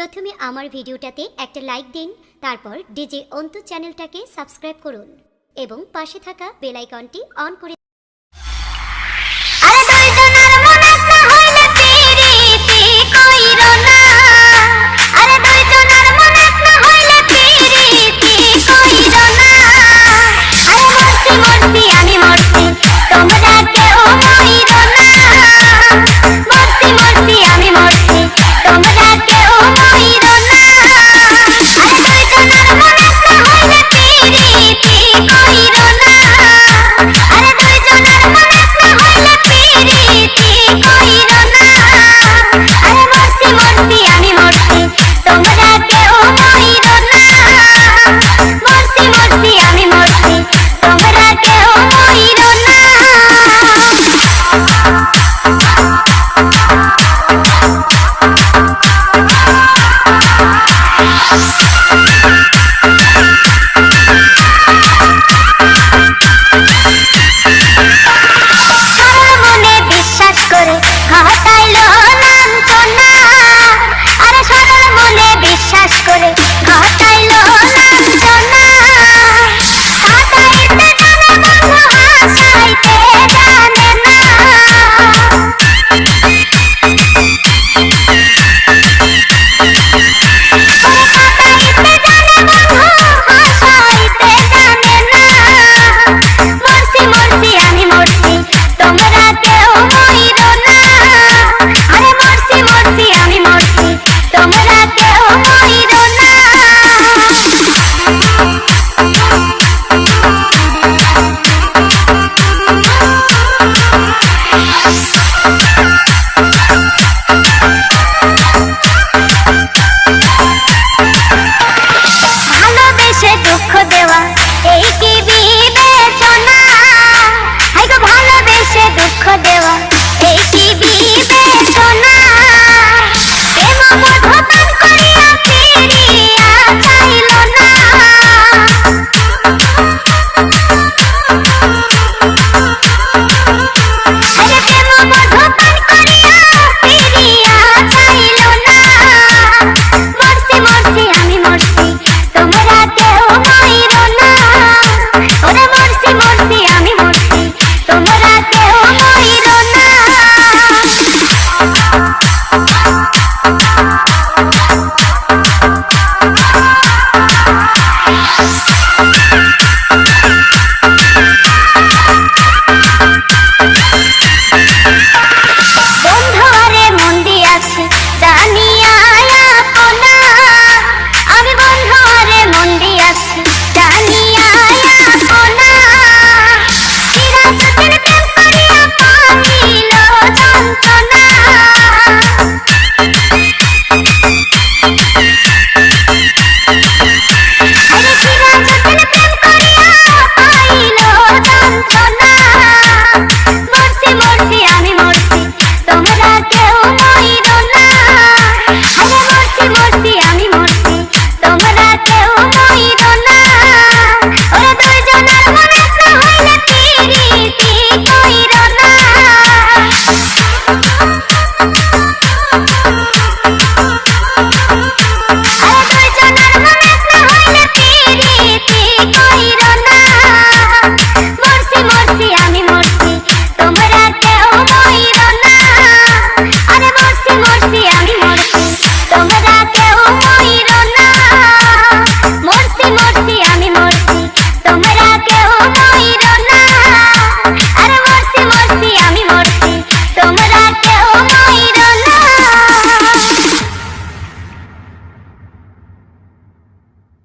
প্রথমে আমার ভিডিওটাতে একটা লাইক দিন, তারপর ডিজে অন্তু চ্যানেলটাকে সাবস্ক্রাইব করুন এবং পাশে থাকা বেলাইকনটি অন করে